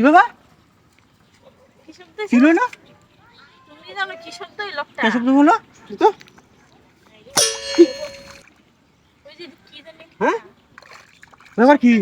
কি বাবা? কি শব্দ না? তুমি জানো কি শব্দ এই লোকটা? কে শব্দ হলো? তো? ওই যে কি জানি হ্যাঁ? ব্যাপার কি?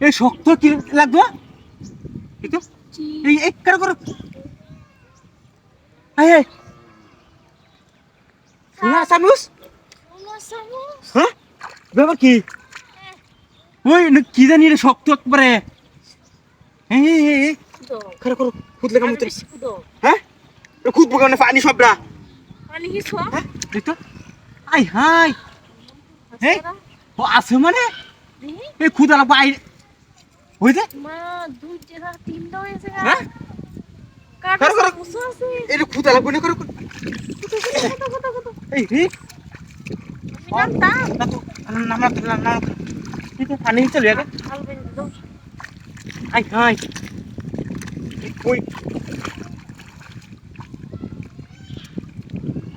এই শক্ত কি লাগবে এই এই এক করে করো। এই না সামুস হ্যাঁ? ব্যাপার কি? ওই না কি জানি রে শক্ত একবারে কুদো করো খুদলে কাম কুদো হ্যাঁ খুদ বগানে পানি সবরা পানি কি হ্যাঁ দেখ তো আই হাই এই ও আছে মানে এই খুদ লাগবে আই ওই দে মা দুই জেলা তিনটা হয়েছে হ্যাঁ কাটা করো, করো। এই খুদ লাগবে না করো এই রে আমি নামতাম না তো না না না না এই তো পানি চলে আলবেন আই হাই ওই।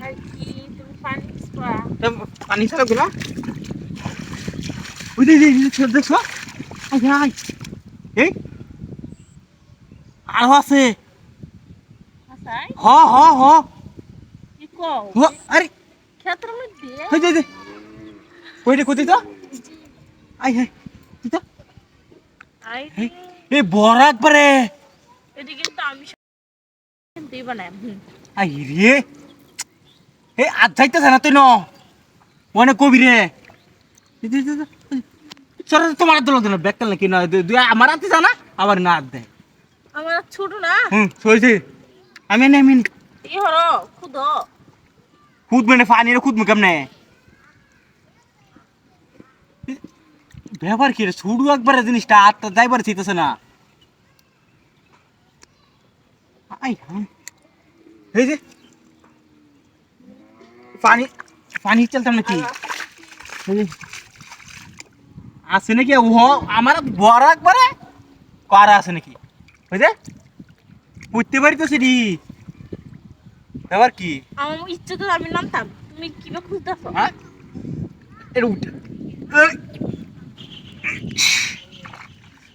আর কি তুমি পানি ছাড়া গুলা। ওই দেখছ আই হাই এই। আরও আছে। হ হ হ। কি কও? হ আরে। ক্ষেত্র মধ্যে হই দে দে। কই রে কোথায় তো? আই হাই আই এই বড় একবারে। এটি কিন্তু আমি বানাই আই রে। এই আজ যাইতেছে না তুই ন। মনে কবি রে। সর তোমার দল দিন বেকাল নাকি না দুই আমার হাতে জানা আবার না হাত দেয় আমার ছোট না? হুম সইছে আমি নে আমি নে। হরো খুদ। খুদ মানে পানি রে খুদ মুকাম নে ব্যাপার কি ছুড়ু একবার জিনিসটা আটটা যাইবার চাইতেছে না। এই যে। পানি পানি চলতাম নাকি? আছে নাকি? ও আমার বড় একবারে করা আছে নাকি? বুঝতে পারি তো সেটি ব্যাপার কি? আমার ইচ্ছে তো আমি নামতাম। তুমি কীভাবে খুঁজতেছো হ্যাঁ? এটা উঠে এই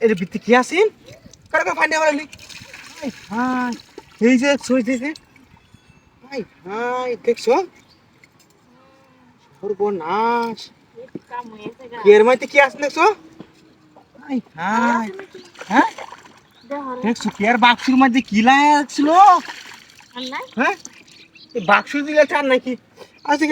এর ভিতরে কি আছেন কার কার ফাইন্ডা বাড়ালি হাই হাই এই যে সই যে যে। হাই হাই দেখছ? সর্বনাশ। এর মধ্যে কি আছে দেখছ? হাই হাই হ্যাঁ? দেখছ কি আর বাক্সের মধ্যে কি লাগছিল হ্যাঁ? বাক্স দিলে চার নাকি? আচ্ছা